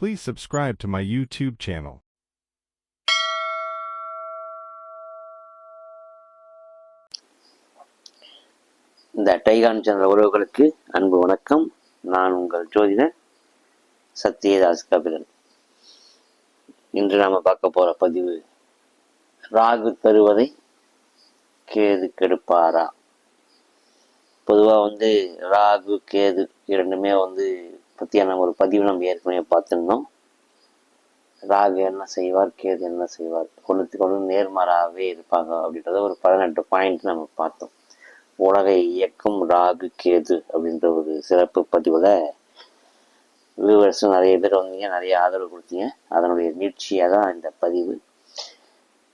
Please subscribe to my YouTube channel. இந்த டைகான் channel உறவுகளுக்கு அன்பு வணக்கம். நான் உங்கள் ஜோதிடர் சத்யதாஸ் கபிலன். இன்று நாம் பார்க்க போகிற பதிவு ராகு தருவதை கேது கெடுப்பாரா? பொதுவாக வந்து ராகு கேது இரண்டுமே வந்து பற்றியான ஒரு பதிவு நம்ம ஏற்கனவே பார்த்துருந்தோம். ராகு என்ன செய்வார் கேது என்ன செய்வார் ஒன்றுத்துக்கு ஒன்று நேர்மாறாகவே இருப்பாங்க அப்படின்றத ஒரு பதினெட்டு பாயிண்ட் நம்ம பார்த்தோம். உலகை இயக்கும் ராகு கேது அப்படின்ற ஒரு சிறப்பு பதிவில் வியூவர்ஸும் நிறைய பேர் வந்தீங்க நிறைய ஆதரவு கொடுத்தீங்க. அதனுடைய நீட்சியாக தான் இந்த பதிவு.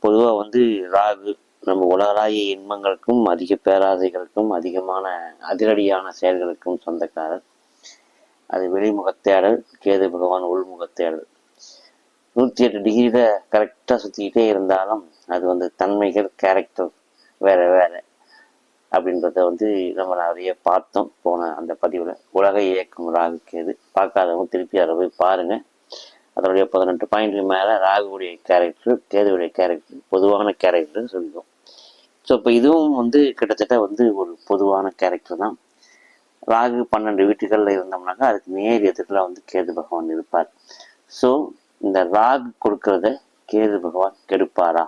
பொதுவாக வந்து ராகு நம்ம உலகளாவிய இன்பங்களுக்கும் அதிக பேராசைகளுக்கும் அதிகமான அதிரடியான செயல்களுக்கும் சொந்தக்காரர். அது வெளிமுகத்தேடல் கேது பகவான் உள்முகத்தேடல். நூற்றி எட்டு டிகிரியில் கரெக்டாக சுற்றிக்கிட்டே இருந்தாலும் அது வந்து தன்மைகள் கேரக்டர் வேறு வேறு அப்படின்றத வந்து நம்ம நிறைய பார்த்தோம் போன அந்த பதிவில். உலக இயக்கம் ராகு கேது. பார்க்காதவங்க திருப்பி அதை போய் பாருங்கள் அதனுடைய பதினெட்டு பாயிண்ட்டுக்கு மேலே ராகுவுடைய கேரக்டர் கேதுவுடைய கேரக்டர் பொதுவான கேரக்டர்னு சொல்லிடுவோம். ஸோ இப்போ இதுவும் வந்து கிட்டத்தட்ட வந்து ஒரு பொதுவான கேரக்டர் தான். ராகு பன்னெண்டு வீட்டுகளில் இருந்தோம்னாக்கா அதுக்கு நேர் எதிரில் வந்து கேது பகவான் இருப்பார். ஸோ இந்த ராகு கொடுக்கறத கேது பகவான் கெடுப்பாரா?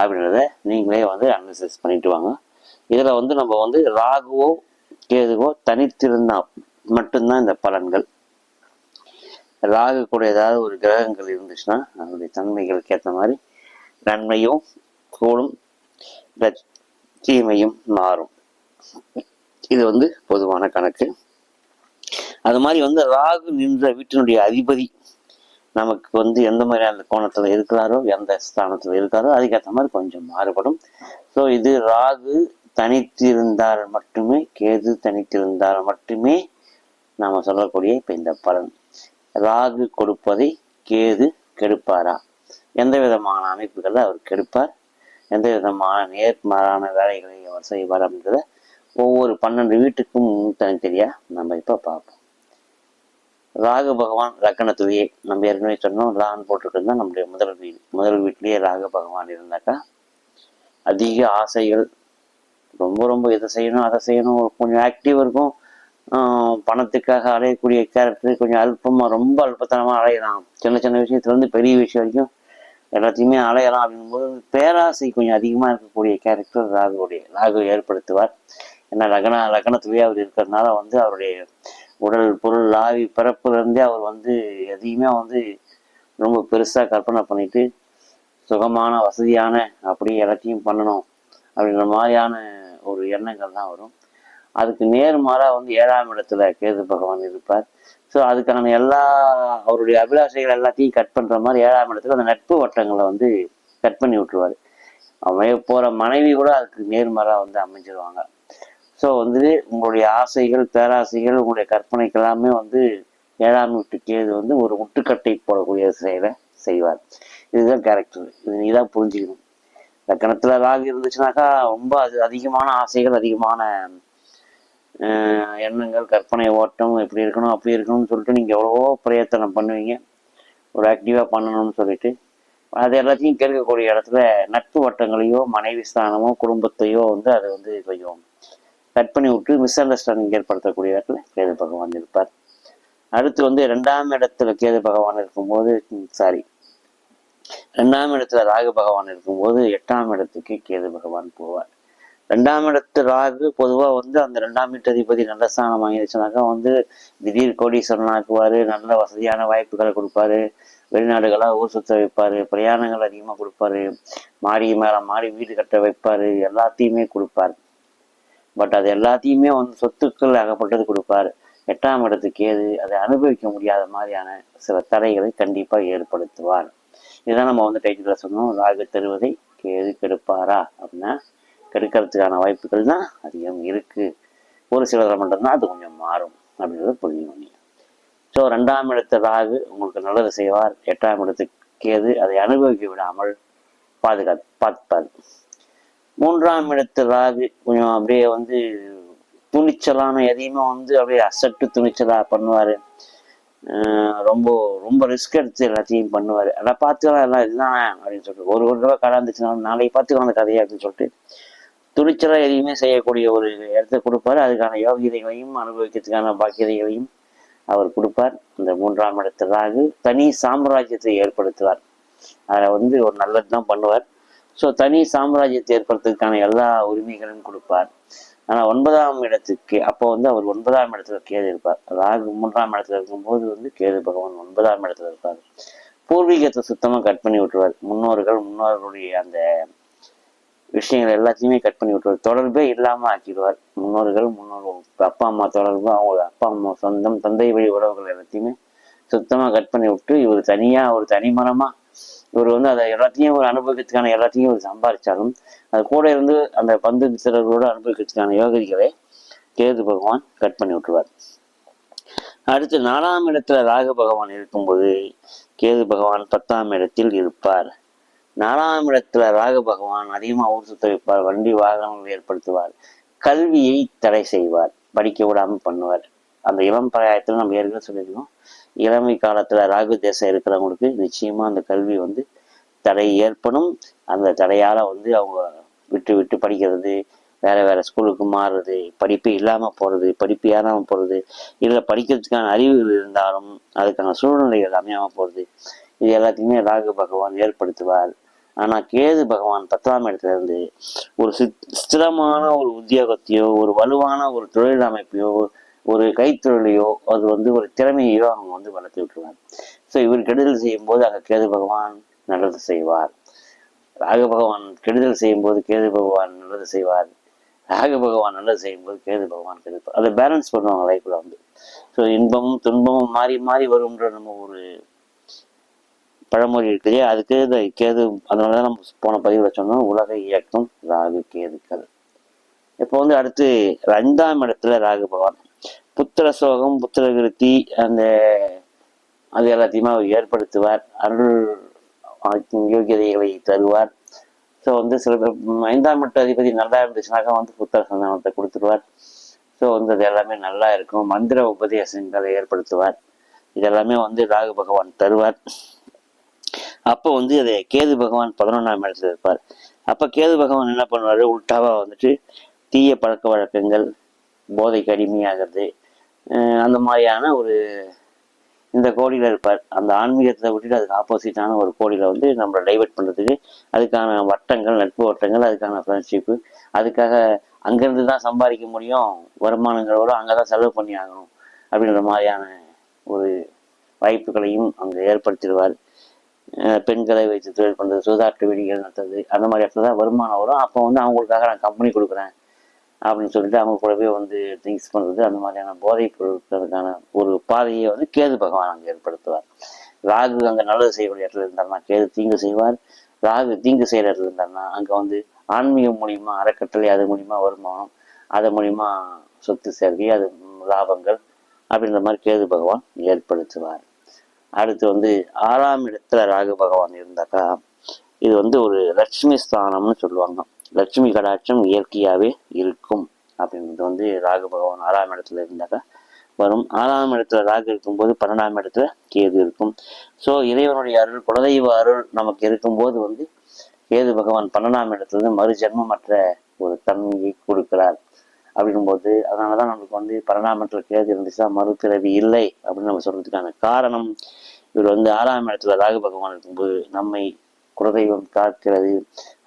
அப்படின்றத நீங்களே வந்து அனலிசிஸ் பண்ணிட்டு வாங்க. இதில் வந்து நம்ம வந்து ராகுவோ கேதுவோ தனித்திருந்தா மட்டும்தான் இந்த பலன்கள். ராகு கூட ஏதாவது ஒரு கிரகங்கள் இருந்துச்சுன்னா அதனுடைய தன்மைகளுக்கு ஏற்ற மாதிரி நன்மையும் கூடும் தீமையும் மாறும். இது வந்து பொதுவான கணக்கு. அது மாதிரி வந்து ராகு நின்ற வீட்டினுடைய அதிபதி நமக்கு வந்து எந்த மாதிரியான கோணத்தில் இருக்கிறாரோ எந்த ஸ்தானத்தில் இருக்காரோ அதுக்கேற்ற மாதிரி கொஞ்சம் மாறுபடும். ஸோ இது ராகு தனித்திருந்தால் மட்டுமே கேது தனித்திருந்தால் மட்டுமே நாம் சொல்லக்கூடிய இப்போ இந்த பலன். ராகு கொடுப்பதை கேது கெடுப்பாரா? எந்த விதமான அமைப்புகளை அவர் கெடுப்பார்? எந்த விதமான நேர்மாறான வேலைகளை அவர் செய்வார் அப்படின்றத ஒவ்வொரு பன்னெண்டு வீட்டுக்கும் தனித்தனியா நம்ம இப்போ பார்ப்போம். ராகு பகவான் லக்கணத்திலேயே நம்ம ஏற்கனவே சொன்னோம். ரான் போட்டுருக்கோம் நம்முடைய முதல் வீடு முதல் வீட்டிலேயே ராகு பகவான் இருந்தாக்கா அதிக ஆசைகள் ரொம்ப ரொம்ப இதை செய்யணும் அதை செய்யணும் கொஞ்சம் ஆக்டிவ் இருக்கும். ஆஹ் பணத்துக்காக அலையக்கூடிய கேரக்டர் கொஞ்சம் அல்பமாக ரொம்ப அல்பத்தனமாக அலையலாம். சின்ன சின்ன விஷயத்துலேருந்து பெரிய விஷயம் வரைக்கும் எல்லாத்தையுமே அலையலாம் அப்படிங்கும்போது பேராசை கொஞ்சம் அதிகமாக இருக்கக்கூடிய கேரக்டர் ராகுடைய ராகு ஏற்படுத்துவார். ஏன்னா லக்ன லக்னத்திலேயே அவர் இருக்கிறதுனால வந்து அவருடைய உடல் பொருள் ஆவி பிறப்புலேருந்தே அவர் வந்து எதையுமே வந்து ரொம்ப பெருசாக கற்பனை பண்ணிட்டு சுகமான வசதியான அப்படி எல்லாத்தையும் பண்ணணும் அப்படின்ற மாதிரியான ஒரு எண்ணங்கள் தான் வரும். அதுக்கு நேர்மாறாக வந்து ஏழாம் இடத்துல கேது பகவான் இருப்பார். ஸோ அதுக்கான எல்லா அவருடைய அபிலாஷைகள் எல்லாத்தையும் கட் பண்ணுற மாதிரி ஏழாம் இடத்துல அந்த நட்பு வட்டங்களை வந்து கட் பண்ணி விட்டுருவார். அமைய போகிற மனைவி கூட அதுக்கு நேர்மாறாக வந்து அமைஞ்சிருவாங்க. ஸோ வந்து உங்களுடைய ஆசைகள் பேராசைகள் உங்களுடைய கற்பனைக்கு எல்லாமே வந்து ஏழாம் வீட்டு கேது வந்து ஒரு முட்டுக்கட்டை போடக்கூடிய செயலை செய்வார். இதுதான் கேரக்டர் இது நீ தான் புரிஞ்சுக்கணும். லக்கணத்தில் ராகு இருந்துச்சுனாக்கா ரொம்ப அது அதிகமான ஆசைகள் அதிகமான எண்ணங்கள் கற்பனை ஓட்டம் இப்படி இருக்கணும் அப்படி இருக்கணும்னு சொல்லிட்டு நீங்கள் எவ்வளவோ பிரயத்தனம் பண்ணுவீங்க. ஒரு ஆக்டிவாக பண்ணணும்னு சொல்லிட்டு அது எல்லாத்தையும் கேட்கக்கூடிய இடத்துல நட்பு வட்டங்களையோ மனைவி ஸ்தானமோ குடும்பத்தையோ வந்து அதை வந்து கொஞ்சம் கட் பண்ணி விட்டு மிஸ் அண்டர்ஸ்டாண்டிங் ஏற்படுத்தக்கூடிய இடத்துல கேது பகவான் இருப்பார். அடுத்து வந்து ரெண்டாம் இடத்துல கேது பகவான் இருக்கும்போது சாரி ரெண்டாம் இடத்துல ராகு பகவான் இருக்கும்போது எட்டாம் இடத்துக்கு கேது பகவான் போவார். ரெண்டாம் இடத்து ராகு பொதுவாக வந்து அந்த ரெண்டாம் வீட்டு அதிபதி நல்ல ஸ்தானம் வாங்கிடுச்சுனாக்கா வந்து திடீர் கோடீஸ்வரன் ஆக்குவார் நல்ல வசதியான வாய்ப்புகளை கொடுப்பாரு வெளிநாடுகளாக ஊர் சுத்த வைப்பாரு பிரயாணங்கள் அதிகமாக கொடுப்பாரு மாடி மேலே மாடி வீடு கட்ட வைப்பாரு எல்லாத்தையுமே கொடுப்பார். பட் அது எல்லாத்தையுமே வந்து சொத்துக்கள் அகப்பட்டது கொடுப்பார். எட்டாம் இடத்துக்கு ஏது அதை அனுபவிக்க முடியாத மாதிரியான சில தடைகளை கண்டிப்பாக ஏற்படுத்துவார். இதுதான் நம்ம வந்து டைட்டில் சொன்னோம். ராகு தருவதை கேது கெடுப்பாரா அப்படின்னா கெடுக்கிறதுக்கான வாய்ப்புகள் தான் அதிகம் இருக்கு. ஒரு சிலரை மட்டும்தான் அது கொஞ்சம் மாறும் அப்படின்றத புரிஞ்சுக்கணும் ஸோ ரெண்டாம் இடத்து ராகு உங்களுக்கு நல்லது செய்வார். எட்டாம் இடத்துக்கு கேது அதை அனுபவிக்க விடாமல் பாதுகாத்து பார்ப்பார். மூன்றாம் இடத்து ராகு கொஞ்சம் அப்படியே வந்து துணிச்சலான எதையுமே வந்து அப்படியே அசட்டு துணிச்சலாக பண்ணுவார். ரொம்ப ரொம்ப ரிஸ்க் எடுத்து எல்லாத்தையும் பண்ணுவார். அதான் பார்த்துக்கலாம் எல்லாம் இதுதான் அப்படின்னு சொல்லிட்டு. ஒரு ஒரு தடவை கடை இருந்துச்சுன்னா நாளைக்கு பார்த்துக்கலாம் அந்த கதையை அப்படின்னு சொல்லிட்டு துணிச்சலாக எதையுமே செய்யக்கூடிய ஒரு இடத்த கொடுப்பாரு. அதுக்கான யோகிதைகளையும் அனுபவிக்கிறதுக்கான பாக்கியதைகளையும் அவர் கொடுப்பார். இந்த மூன்றாம் இடத்து ராகு தனி சாம்ராஜ்யத்தை ஏற்படுத்துவார். அதில் வந்து ஒரு நல்லது தான் பண்ணுவார். ஸோ தனி சாம்ராஜ்யத்தை ஏற்படுறதுக்கான எல்லா உரிமைகளையும் கொடுப்பார். ஆனால் ஒன்பதாம் இடத்துக்கு அப்போ வந்து அவர் ஒன்பதாம் இடத்துல கேது இருப்பார். ராகு மூன்றாம் இடத்துல இருக்கும்போது வந்து கேது பகவான் ஒன்பதாம் இடத்துல இருப்பார். பூர்வீகத்தை சுத்தமாக கட் பண்ணி விட்டுருவார். முன்னோர்கள் முன்னோர்களுடைய அந்த விஷயங்கள் எல்லாத்தையுமே கட் பண்ணி விட்டுருவார். தொடர்பே இல்லாமல் ஆக்கிடுவார். முன்னோர்கள் முன்னோர்கள் அப்பா அம்மா தொடர்பு அவங்க அப்பா அம்மா சொந்தம் தந்தை வழி உறவுகள் எல்லாத்தையுமே சுத்தமாக கட் பண்ணி விட்டு இவர் தனியாக ஒரு தனிமரமாக இவர் வந்து அதை எல்லாத்தையும் ஒரு அனுபவிக்கிறதுக்கான எல்லாத்தையும் இவர் சம்பாதிச்சாலும் அது கூட இருந்து அந்த பந்து சிறர்களோடு அனுபவிக்கிறதுக்கான யோகிகளை கேது பகவான் கட் பண்ணி விட்டுருவார். அடுத்து நாலாம் இடத்துல ராகு பகவான் இருக்கும்போது கேது பகவான் பத்தாம் இடத்தில் இருப்பார். நாலாம் இடத்துல ராகு பகவான் அதிகமாக ஊர் சுத்த வைப்பார் வண்டி வாகனங்கள் ஏற்படுத்துவார் கல்வியை தடை செய்வார் படிக்க விடாமல் பண்ணுவார். அந்த இளம் பிராயத்தில் நம்ம ஏற்கனவே சொல்லியிருக்கோம். இளமை காலத்தில் ராகு தேசம் இருக்கிறவங்களுக்கு நிச்சயமாக அந்த கல்வி வந்து தடை ஏற்படும். அந்த தடையால் வந்து அவங்க விட்டு விட்டு படிக்கிறது வேற வேற ஸ்கூலுக்கு மாறுறது படிப்பு இல்லாமல் போறது படிப்பு ஏறாமல் போறது இல்லை படிக்கிறதுக்கான அறிவுகள் இருந்தாலும் அதுக்கான சூழ்நிலைகள் அமையாமல் போகிறது இது எல்லாத்தையுமே ராகு பகவான் ஏற்படுத்துவார். ஆனால் கேது பகவான் பத்தாம் இடத்துல இருந்து ஒரு சித்- ஸ்திரமான ஒரு உத்தியோகத்தையோ ஒரு வலுவான ஒரு தொழில் அமைப்பையோ ஒரு கைத்தொழிலையோ அது வந்து ஒரு திறமையோ அவங்க வந்து வளர்த்து விட்டுருவார் ஸோ இவர் கெடுதல் செய்யும் போது அங்கே கேது பகவான் நல்லது செய்வார். ராகு பகவான் கெடுதல் செய்யும் போது கேது பகவான் நல்லது செய்வார். ராக பகவான் நல்லது செய்யும்போது கேது பகவான் கெடுப்பார் அதை பேலன்ஸ் பண்ணுவாங்க லைஃப்பில் வந்து. ஸோ இன்பமும் துன்பமும் மாறி மாறி வரும்ன்ற நம்ம ஒரு பழமொழி இருக்கு இல்லையா? அதுக்கு இந்த கேது அதனால தான் நம்ம போன பதிவில் சொன்னோம் உலக இயக்கம் ராகு கேதுக்கள் இப்போ வந்து அடுத்து ஐந்தாம் இடத்துல ராகு பகவான் புத்திர சோகம் புத்திர விருத்தி அந்த அது எல்லாத்தையுமே அவர் ஏற்படுத்துவார். அருள் யோகியதைகளை தருவார். ஸோ வந்து சில பேர் ஐந்தாம் மட்டும் அதிபதி நல்லா இருந்துச்சுனாக்கா வந்து புத்திர சந்தானத்தை கொடுத்துருவார். ஸோ வந்து அது எல்லாமே நல்லா இருக்கும். மந்திர உபதேசங்களை ஏற்படுத்துவார். இதெல்லாமே வந்து ராகு பகவான் தருவார். அப்போ வந்து அதை கேது பகவான் பதினொன்றாம் இடத்துல இருப்பார். அப்போ கேது பகவான் என்ன பண்ணுவார்? உல்டாவாக வந்துட்டு தீய பழக்க வழக்கங்கள் போதைக்கு அடிமையாகிறது அந்த மாதிரியான ஒரு இந்த கோடியில் இருப்பார். அந்த ஆன்மீகத்தை விட்டுட்டு அதுக்கு ஆப்போசிட்டான ஒரு கோடியில் வந்து நம்மளை டைவெர்ட் பண்ணுறதுக்கு அதுக்கான வட்டங்கள் நட்பு வட்டங்கள் அதுக்கான ஃப்ரெண்ட்ஷிப்பு அதுக்காக அங்கேருந்து தான் சம்பாதிக்க முடியும். வருமானங்களோட அங்கே தான் செலவு பண்ணி ஆகணும் அப்படின்ற மாதிரியான ஒரு வாய்ப்புகளையும் அங்கே ஏற்படுத்திடுவார். பெண்களை வைத்து தொழில் பண்ணுறது சூதாட்ட வெடிகள் நடத்துறது அந்த மாதிரி இடத்துல தான் வருமானம் வரும். அப்போ வந்து அவங்களுக்காக நான் கம்பெனி கொடுக்குறேன். அப்படின்னு சொல்லிட்டு அவங்க கூடவே வந்து ட்ரிங்க்ஸ் பண்ணுறது அந்த மாதிரியான போதைப் பொருட்களுக்கான ஒரு பாதையை வந்து கேது பகவான் அங்கே ஏற்படுத்துவார். ராகு அங்கே நல்லது செய்யக்கூடிய இடத்துல இருந்தார்னா கேது தீங்கு செய்வார். ராகு தீங்கு செய்கிற இடத்துல இருந்தார்னா அங்கே வந்து ஆன்மீகம் மூலியமா அறக்கட்டளை அது மூலியமா வருமானம் அது மூலியமா சொத்து சேர்க்கை அது லாபங்கள் அப்படின்ற மாதிரி கேது பகவான் ஏற்படுத்துவார். அடுத்து வந்து ஆறாம் இடத்துல ராகு பகவான் இருந்தாக்கா இது வந்து ஒரு லட்சுமி ஸ்தானம்னு சொல்லுவாங்க. லட்சுமி கடாட்சம் இயற்கையாகவே இருக்கும். அப்படின்றது வந்து ராகு பகவான் ஆறாம் இடத்துல இருந்தாக்கா வரும். ஆறாம் இடத்துல ராகு இருக்கும்போது பன்னெண்டாம் இடத்துல கேது இருக்கும். ஸோ இறைவனுடைய அருள் குலதெய்வ அருள் நமக்கு இருக்கும்போது வந்து கேது பகவான் பன்னெண்டாம் இடத்துல இருந்து மறு ஜென்மமற்ற ஒரு தன்மையை கொடுக்கிறார். அப்படிங்கும்போது அதனால தான் நமக்கு வந்து பன்னெண்டாம் இடத்துல கேது இருந்துச்சுன்னா மறுபிறவி இல்லை அப்படின்னு நம்ம சொல்றதுக்கான காரணம். இவர் வந்து ஆறாம் இடத்துல ராகு பகவான் இருக்கும்போது நம்மை குலதெய்வம் காக்கிறது.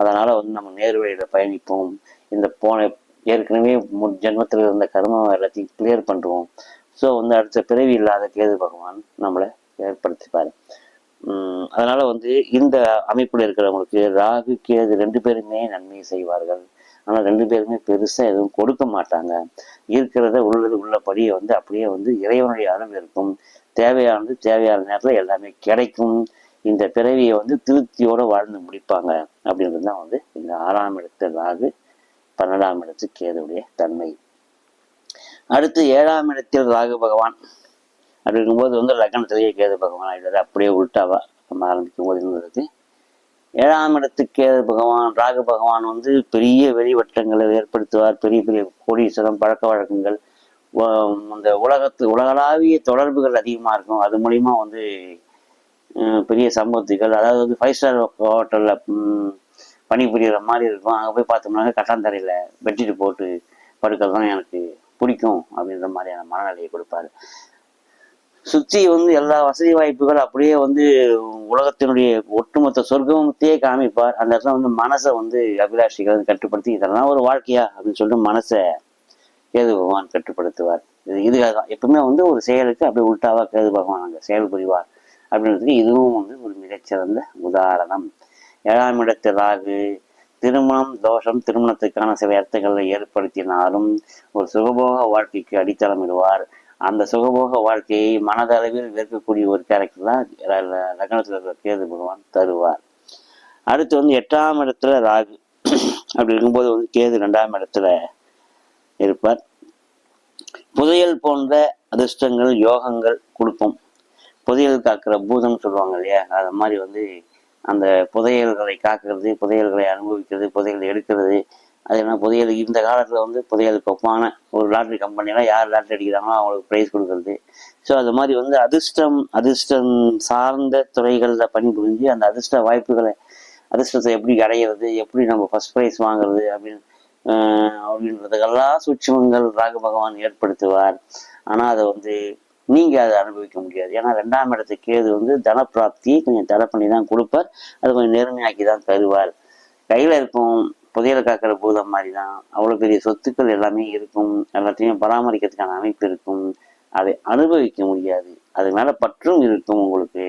அதனால வந்து நம்ம நேர் வழியில பயணிப்போம். இந்த போன ஏற்கனவே முன் ஜென்மத்தில் இருந்த கர்மம் எல்லாத்தையும் கிளியர் பண்ணுவோம் ஸோ வந்து அடுத்த பிறவி இல்லாத கேது பகவான் நம்மளை ஏற்படுத்திப்பார் உம் அதனால வந்து இந்த அமைப்புல இருக்கிறவங்களுக்கு ராகு கேது ரெண்டு பேருமே நன்மை செய்வார்கள். ஆனா ரெண்டு பேருமே பெருசா எதுவும் கொடுக்க மாட்டாங்க. இருக்கிறத உள்ளது உள்ளபடியே வந்து அப்படியே வந்து இறைவனுடைய அருள் இருக்கும். தேவையானது தேவையான நேரத்துல எல்லாமே கிடைக்கும். இந்த பிறவியை வந்து திருப்தியோடு வாழ்ந்து முடிப்பாங்க அப்படின்றது தான் வந்து இந்த ஆறாம் இடத்து ராகு பன்னெண்டாம் இடத்து கேதுடைய தன்மை. அடுத்து ஏழாம் இடத்தில் ராகு பகவான் அப்படிங்கும்போது வந்து லக்னத்திலேயே கேது பகவான் ஆகிடுறது அப்படியே உள்டாவா நம்ம ஆரம்பிக்கும் போது இருந்தது ஏழாம் இடத்து கேது பகவான் ராகு பகவான் வந்து பெரிய வெளிவட்டங்களை ஏற்படுத்துவார். பெரிய பெரிய கோடீஸ்வரம் பழக்க வழக்கங்கள் அந்த உலகத்து உலகளாவிய தொடர்புகள் அதிகமாக இருக்கும். அது மூலிமா வந்து பெரிய சம்பவத்துகள். அதாவது வந்து ஃபைவ் ஸ்டார் ஹோட்டலில் பணிபுரிகிற மாதிரி இருக்கும். அங்கே போய் பார்த்தோம்னாக்க கட்டாந்தரையில் பெட்ஷீட் போட்டு படுக்கிறது தான் எனக்கு பிடிக்கும் அப்படின்ற மாதிரியான மனநிலையை கொடுப்பாரு. சுற்றி வந்து எல்லா வசதி வாய்ப்புகள் அப்படியே வந்து உலகத்தினுடைய ஒட்டுமொத்த சொர்க்கத்தையே காமிப்பார். அந்த இடத்துல வந்து மனசை வந்து அபிலாஷிகள் வந்து கட்டுப்படுத்தி இதெல்லாம் ஒரு வாழ்க்கையா அப்படின்னு சொல்லிட்டு மனசை கேது பகவான் கட்டுப்படுத்துவார். இது இதுக்காக தான் எப்பவுமே வந்து ஒரு செயலுக்கு அப்படியே உள்டாவா கேது பகவான் அங்கே செயல் புரிவார். அப்படின்றதுக்கு இதுவும் வந்து ஒரு மிகச்சிறந்த உதாரணம். ஏழாம் இடத்து ராகு திருமணம் தோஷம் திருமணத்துக்கான சில அர்த்தங்களை ஏற்படுத்தினாலும் ஒரு சுகபோக வாழ்க்கைக்கு அடித்தளமிடுவார் அந்த சுகபோக வாழ்க்கையை மனதளவில் வெறுக்கக்கூடிய ஒரு கேரக்டர் தான் லக்னத்தில் இருக்கிற கேது பகவான் தருவார். அடுத்து வந்து எட்டாம் இடத்துல ராகு. அப்படி இருக்கும்போது வந்து கேது ரெண்டாம் இடத்துல இருப்பார். புதையல் போன்ற அதிர்ஷ்டங்கள் யோகங்கள் கொடுக்கும். புதையல் காக்கிற பூதம்னு சொல்லுவாங்க இல்லையா? அது மாதிரி வந்து அந்த புதையல்களை காக்கிறது புதையல்களை அனுபவிக்கிறது புதையல் எடுக்கிறது. அது என்ன புதையல் இந்த காலத்தில் வந்து புதையலுக்கு ஒப்பான ஒரு லாட்ரி கம்பெனிலாம் யார் லாட்ரி அடிக்கிறாங்களோ அவங்களுக்கு ப்ரைஸ் கொடுக்கறது. ஸோ அது மாதிரி வந்து அதிர்ஷ்டம் அதிர்ஷ்டம் சார்ந்த துறைகளில் பணிபுரிஞ்சு அந்த அதிர்ஷ்ட வாய்ப்புகளை அதிர்ஷ்டத்தை எப்படி அடையிறது எப்படி நம்ம ஃபர்ஸ்ட் ப்ரைஸ் வாங்குறது அப்படின்னு அப்படின்றதுக்கெல்லாம் சூட்சமங்கள் ராக பகவான் ஏற்படுத்துவார். ஆனால் அதை வந்து நீங்கள் அதை அனுபவிக்க முடியாது. ஏன்னா ரெண்டாம் இடத்து கேது வந்து தனப்பிராப்தியை கொஞ்சம் தடை பண்ணி தான் கொடுப்பார். அது கொஞ்சம் நேர்மையாக்கி தான் தருவார். கையில் இருக்கும் புதையல காக்கிற பூதம் மாதிரி தான் அவ்வளோ பெரிய சொத்துக்கள் எல்லாமே இருக்கும். எல்லாத்தையும் பராமரிக்கிறதுக்கான அமைப்பு இருக்கும். அதை அனுபவிக்க முடியாது. அது மேலே பற்றும் இருக்கும் உங்களுக்கு.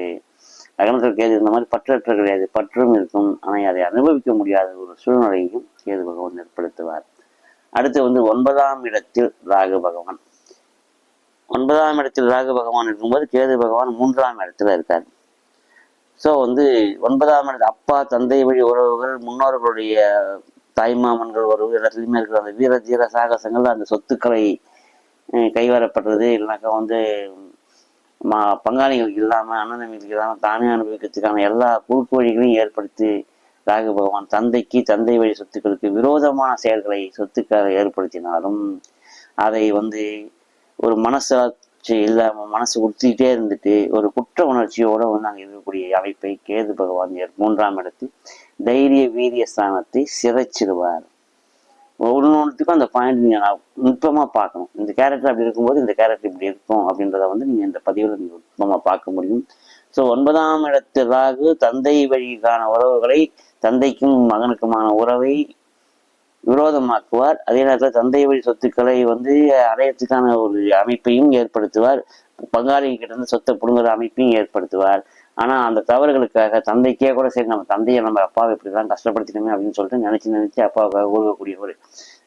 லக்னத்தில் கேது இந்த மாதிரி பற்றற்ற கிடையாது. பற்றும் இருக்கும். ஆனால் அதை அனுபவிக்க முடியாத ஒரு சூழ்நிலையும் கேது பகவான் ஏற்படுத்துவார். அடுத்து வந்து ஒன்பதாம் இடத்தில் ராகு பகவான். ஒன்பதாம் இடத்தில் ராகு பகவான் இருக்கும்போது கேது பகவான் மூன்றாம் இடத்துல இருக்கார். ஸோ வந்து ஒன்பதாம் இடத்து அப்பா தந்தை வழி உறவுகள் முன்னோர்களுடைய தாய்மாமன்கள் உறவு எல்லாத்துலேயுமே இருக்கிற அந்த வீர தீர சாகசங்கள் அந்த சொத்துக்களை கைவரப்படுறது இல்லைனாக்கா வந்து மா பங்காளிகளுக்கு இல்லாமல் அண்ணன் இல்லாமல் தானே அனுபவிக்கிறதுக்கான எல்லா குறுக்கு வழிகளையும் ஏற்படுத்தி ராகு பகவான் தந்தைக்கு தந்தை வழி சொத்துக்களுக்கு விரோதமான செயல்களை சொத்துக்களை ஏற்படுத்தினாலும் அதை வந்து ஒரு மனசாட்சி இல்லாமல் மனசு உறுத்திக்கிட்டே இருந்துட்டு ஒரு குற்ற உணர்ச்சியோட வந்து அங்கே இருக்கக்கூடிய அமைப்பை கேது பகவான் மூன்றாம் இடத்தில் தைரிய வீரிய ஸ்தானத்தை சிதைச்சிடுவார். ஒன்னொன்றுத்துக்கும் அந்த பாயிண்ட் நீங்கள் நான் நுட்பமாக பார்க்கணும். இந்த கேரக்டர் அப்படி இருக்கும்போது இந்த கேரக்டர் இப்படி இருக்கும் அப்படின்றத வந்து நீங்கள் இந்த பதிவில் நீங்கள் நுட்பமாக பார்க்க முடியும். ஸோ ஒன்பதாம் இடத்து ராகு தந்தை வழிக்கான உறவுகளை தந்தைக்கும் மகனுக்குமான உறவை விரோதமாக்குவார். அதே நேரத்தில் தந்தை வழி சொத்துக்களை வந்து அடையத்துக்கான ஒரு அமைப்பையும் ஏற்படுத்துவார். பங்காளிகிட்ட இருந்து சொத்தை பிடுங்குற அமைப்பையும் ஏற்படுத்துவார். ஆனால் அந்த தவறுகளுக்காக தந்தைக்கே கூட சரி நம்ம தந்தையை நம்ம அப்பாவை இப்படிலாம் கஷ்டப்படுத்தினோமே அப்படின்னு சொல்லிட்டு நினைச்சு நினைச்சு அப்பாவுக்காக உருவக்கூடிய ஒரு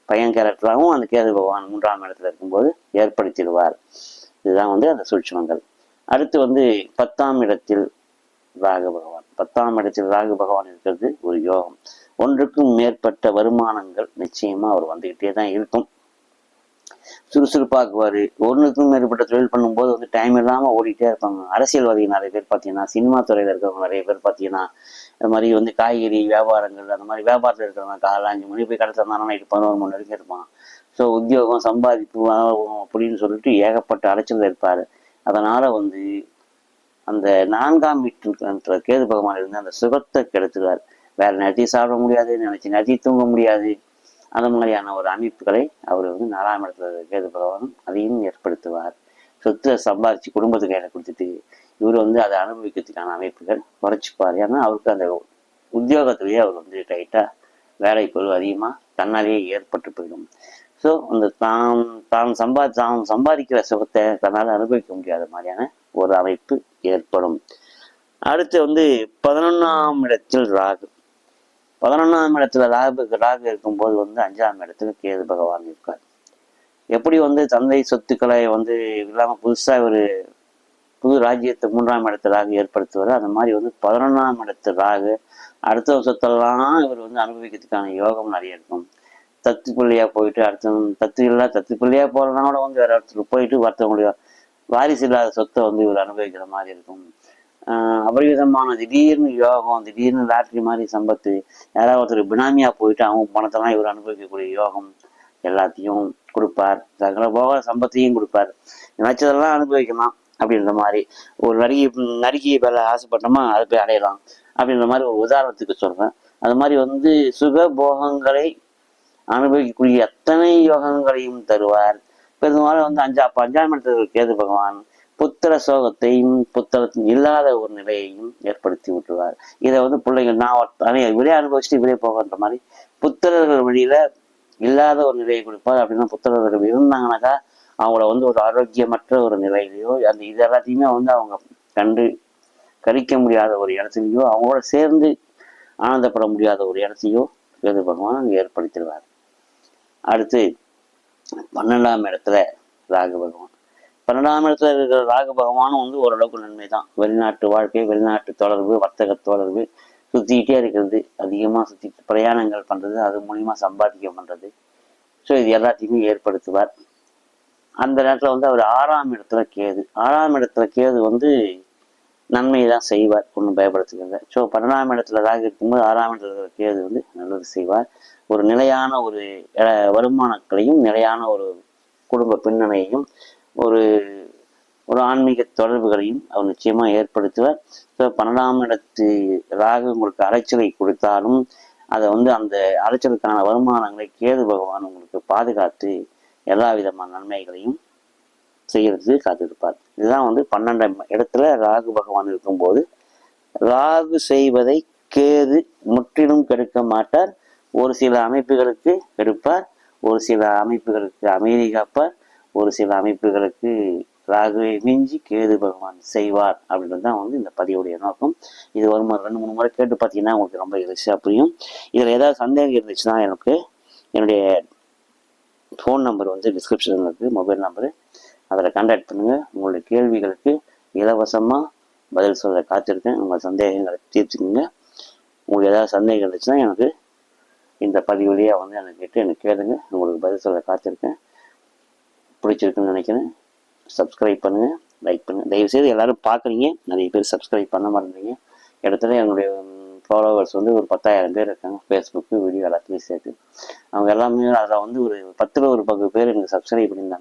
பையன் கேரக்டராகவும் அந்த கேது பகவான் மூன்றாம் இடத்துல இருக்கும்போது ஏற்படுத்திடுவார். இதுதான் வந்து அந்த சூட்சமங்கள். அடுத்து வந்து பத்தாம் இடத்தில் ராகு பகவான். பத்தாம் இடத்தில் ராகு பகவான் இருக்கிறது ஒரு யோகம். ஒன்றுக்கும் மேற்பட்ட வருமானங்கள் நிச்சயமா அவர் வந்துகிட்டே தான் இருக்கும். சுறுசுறுப்பாக்குவார். ஒன்றுக்கும் மேற்பட்ட தொழில் பண்ணும்போது வந்து டைம் இல்லாமல் ஓடிட்டே இருப்பாங்க. அரசியல்வாதி நிறைய பேர் பார்த்தீங்கன்னா சினிமா துறையில் இருக்கிறவங்க நிறைய பேர் பார்த்தீங்கன்னா இந்த மாதிரி வந்து காய்கறி வியாபாரங்கள் அந்த மாதிரி வியாபாரத்தில் இருக்கிறவங்க காலைல அஞ்சு மணி போய் கடை தந்தாங்கன்னா நைட்டு பதினோரு மணி வரைக்கும் இருப்பான் ஸோ உத்தியோகம் சம்பாதிப்பு அப்படின்னு சொல்லிட்டு ஏகப்பட்ட அலைச்சல் இருப்பார். அதனால் வந்து அந்த நான்காம் வீட்டு கேது பகவான் இருந்து அந்த சுகத்தை கெடுத்துவார் வேற நேரத்தையும் சாப்பிட முடியாது நினைச்சு நேரத்தையும் தூங்க முடியாது. அந்த மாதிரியான ஒரு அமைப்புகளை அவர் வந்து நாலாம் இடத்துல கேது பகவானும் அதையும் ஏற்படுத்துவார். சொத்தை சம்பாதிச்சு குடும்பத்துக்கு கையில கொடுத்துட்டு இவர் வந்து அதை அனுபவிக்கிறதுக்கான அமைப்புகள் குறைச்சிப்பார். ஏன்னா அவருக்கு அந்த உத்தியோகத்திலேயே அவர் வந்து டைட்டாக வேலை பொருள் அதிகமாக தன்னாலேயே ஏற்பட்டு போயிடும். ஸோ அந்த தாம் தான் சம்பா தாம் சம்பாதிக்கிற சுகத்தை தன்னால் அனுபவிக்க முடியாத மாதிரியான ஒரு அமைப்பு ஏற்படும். அடுத்து வந்து பதினொன்றாம் இடத்தில் ராகு. பதினொன்றாம் இடத்துல ராகு ராகு இருக்கும்போது வந்து அஞ்சாம் இடத்துல கேது பகவான் இருக்கார். எப்படி வந்து தந்தை சொத்துக்களை வந்து இல்லாமல் புதுசாக ஒரு புது ராஜ்யத்தை மூன்றாம் இடத்து ராகு ஏற்படுத்துவார் அந்த மாதிரி வந்து பதினொன்றாம் இடத்து ராகு அடுத்த சொத்தெல்லாம் இவர் வந்து அனுபவிக்கிறதுக்கான யோகம் நிறைய இருக்கும். தத்து பிள்ளையா போயிட்டு அடுத்த தத்து இல்லை தத்து பிள்ளையா போகிறதுனா கூட வந்து வேற இடத்துக்கு போயிட்டு ஒருத்தவங்களுடைய வாரிசு இல்லாத சொத்தை வந்து இவர் அனுபவிக்கிற மாதிரி இருக்கும். அபரிவிதமான திடீர்னு யோகம் திடீர்னு லாட்ரி மாதிரி சம்பத்து யாராவது ஒருத்தர் பினாமியா போயிட்டு அவங்க பணத்தெல்லாம் இவர் அனுபவிக்கக்கூடிய யோகம் எல்லாத்தையும் கொடுப்பார். சகல போக சம்பத்தையும் கொடுப்பார். நினைச்சதெல்லாம் அனுபவிக்கலாம் அப்படின்ற மாதிரி. ஒரு நடிகை நடிகை வேலை ஆசைப்பட்டோமா அதை போய் அடையலாம் அப்படின்ற மாதிரி ஒரு உதாரணத்துக்கு சொல்றேன். அது மாதிரி வந்து சுக போகங்களை அனுபவிக்கக்கூடிய அத்தனை யோகங்களையும் தருவார். பெரும்பாலும் வந்து அஞ்சா அப்போ அஞ்சாம் இடத்துல கேது பகவான் புத்திர சோகத்தையும் புத்திரத்தின் இல்லாத ஒரு நிலையையும் ஏற்படுத்தி விட்டுருவார் இதை வந்து பிள்ளைகள் நான் இவரே அனுபவிச்சுட்டு இவரே போகன்ற மாதிரி புத்திரர்கள் வழியில இல்லாத ஒரு நிலையை கொடுப்பார். அப்படின்னா புத்திரர்கள் இருந்தாங்கனாக்கா அவங்கள வந்து ஒரு ஆரோக்கியமற்ற ஒரு நிலையிலையோ அந்த இது எல்லாத்தையுமே வந்து அவங்க கண்டு கழிக்க முடியாத ஒரு இடத்துலையோ அவங்களோட சேர்ந்து ஆனந்தப்பட முடியாத ஒரு இடத்தையோ கேது பகவான் அங்கே ஏற்படுத்திடுவார். அடுத்து பன்னெண்டாம் இடத்துல ராகு பகவான். பன்னெண்டாம் இடத்துல இருக்கிற ராகு பகவானும் வந்து ஓரளவுக்கு நன்மை தான் வெளிநாட்டு வாழ்க்கை வெளிநாட்டு தொடர்பு வர்த்தக தொடர்பு சுத்திக்கிட்டே இருக்கிறது. அதிகமாக சுத்தி பிரயாணங்கள் பண்றது அது மூலியமா சம்பாதிக்க பண்றது. ஸோ இது எல்லாத்தையுமே ஏற்படுத்துவார். அந்த நேரத்துல வந்து அவர் ஆறாம் இடத்துல கேது. ஆறாம் இடத்துல கேது வந்து நன்மையை தான் செய்வார் ஒன்றும் பயப்படுத்துக்கிறத ஸோ பன்னெண்டாம் இடத்துல ராகு இருக்கும்போது ஆறாம் இடத்துல கேது வந்து நல்லது செய்வார். ஒரு நிலையான ஒரு வருமானங்களையும் நிலையான ஒரு குடும்ப பின்னணியையும் ஒரு ஒரு ஆன்மீக தொடர்புகளையும் அவர் நிச்சயமாக ஏற்படுத்துவார். ஸோ பன்னெண்டாம் இடத்து ராகு உங்களுக்கு அலைச்சலை கொடுத்தாலும் அதை வந்து அந்த அலைச்சலுக்கான வருமானங்களை கேது பகவான் உங்களுக்கு பாதுகாத்து எல்லா விதமான நன்மைகளையும் செய்யறதுக்கு காத்திருப்பார். இதுதான் வந்து பன்னெண்டாம் இடத்துல ராகு பகவான் இருக்கும்போது ராகு செய்வதை கேது முற்றிலும் கெடுக்க மாட்டார். ஒரு சில அமைப்புகளுக்கு எடுப்பார் ஒரு சில அமைப்புகளுக்கு அமைதி காப்பார். ஒரு சில அமைப்புகளுக்கு ராகுவை மிஞ்சி கேது பகவான் செய்வார் அப்படின்றது தான் வந்து இந்த பதிவுடைய நோக்கம். இது ஒரு முறை ரெண்டு மூணு முறை கேட்டு பார்த்தீங்கன்னா உங்களுக்கு ரொம்ப ஈஸியாக புரியும். இதில் ஏதாவது சந்தேகம் இருந்துச்சுன்னா எனக்கு என்னுடைய ஃபோன் நம்பர் வந்து டிஸ்கிரிப்ஷனில் இருக்குது மொபைல் நம்பரு அதில் கான்டாக்ட் பண்ணுங்கள் உங்களுடைய கேள்விகளுக்கு இலவசமாக பதில் சொல்ல காத்திருக்கேன். உங்கள் சந்தேகங்களை தீர்த்துக்குங்க. உங்களுக்கு ஏதாவது சந்தேகம் இருந்துச்சுன்னா எனக்கு இந்த பதிவுலேயே வந்து எனக்கு கேட்டு எனக்கு கேளுங்க. உங்களுக்கு பதில் சொல்ல காத்திருக்கேன். பிடிச்சிருக்குன்னு நினைக்கிறேன். சப்ஸ்கிரைப் பண்ணுங்கள் லைக் பண்ணுங்கள் தயவுசெய்து எல்லோரும் பார்க்குறீங்க. நிறைய பேர் சப்ஸ்கிரைப் பண்ண மாட்டேங்கிறீங்க இடத்துல என்னுடைய ஃபாலோவர்ஸ் வந்து ஒரு பத்தாயிரம் பேர் இருக்காங்க. ஃபேஸ்புக்கு வீடியோ எல்லாத்துலேயும் சேர்த்து. அவங்க எல்லாமே அதில் வந்து ஒரு பத்தில் ஒரு பத்து பேர் எனக்கு சப்ஸ்கிரைப் பண்ணியிருந்தாங்க.